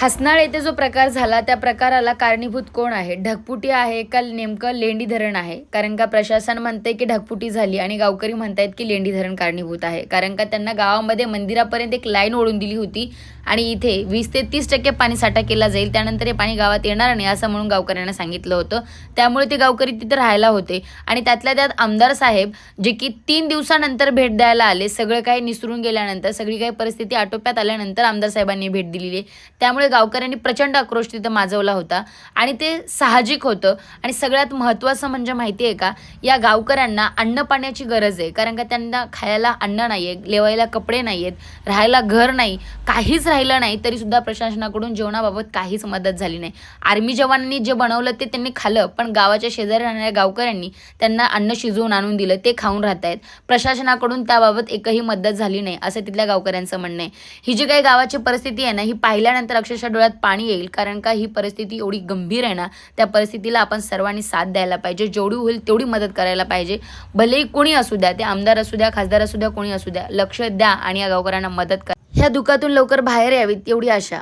हसनाळ येथे जो प्रकार झाला त्या प्रकाराला कारणीभूत कोण आहे? ढगपुटी आहे का नेमकं लेंडी धरण आहे? कारण का प्रशासन म्हणते की ढगपुटी झाली आणि गावकरी म्हणतायत की लेंडी धरण कारणीभूत आहे. कारण का त्यांना गावामध्ये मंदिरापर्यंत एक लाईन ओढून दिली होती आणि इथे वीस ते तीस टक्के पाणी साठा केला जाईल त्यानंतर हे पाणी गावात येणार नाही असं म्हणून गावकऱ्यांना सांगितलं होतं. त्यामुळे ते गावकरी तिथे राहायला होते. आणि त्यातल्या त्यात आमदार साहेब जे की तीन दिवसानंतर भेट द्यायला आले सगळं काही निसरून गेल्यानंतर सगळी काही परिस्थिती आटोप्यात आल्यानंतर आमदार साहेबांनी भेट दिलेली त्यामुळे गावकऱ्यांनी प्रचंड आक्रोश तिथं माजवला होता आणि ते साहजिक होतं. आणि सगळ्यात महत्त्वाचं म्हणजे माहिती आहे का या गावकऱ्यांना अन्न पाण्याची गरज आहे. कारण का त्यांना खायला अन्न नाही आहे लेवायला कपडे नाही आहेत राहायला घर नाही काहीच राहिलं नाही तरी सुद्धा प्रशासनाकडून जेवणाबाबत काहीच मदत झाली नाही. आर्मी जवानांनी जे बनवलं ते त्यांनी खाल्लं पण गावाच्या शेजारी राहणाऱ्या गावकऱ्यांनी त्यांना अन्न शिजवून आणून दिलं ते खाऊन राहत आहेत प्रशासनाकडून त्याबाबत एकही मदत झाली नाही असं तिथल्या गावकऱ्यांचं म्हणणं आहे. ही जी काही गावाची परिस्थिती आहे ना ही पाहिल्यानंतर अक्षरशः डोळ्यात पाणी येईल कारण का ही परिस्थिती एवढी गंभीर आहे ना त्या परिस्थितीला आपण सर्वांनी साथ द्यायला पाहिजे. जेवढी होईल तेवढी मदत करायला पाहिजे. भलेही कोणी असू द्या ते आमदार असू द्या खासदार असू द्या कोणी असू द्या लक्ष द्या आणि या गावकऱ्यांना मदत करा. ह्या दुःखातून लवकर बाहेर यावीत एवढी आशा.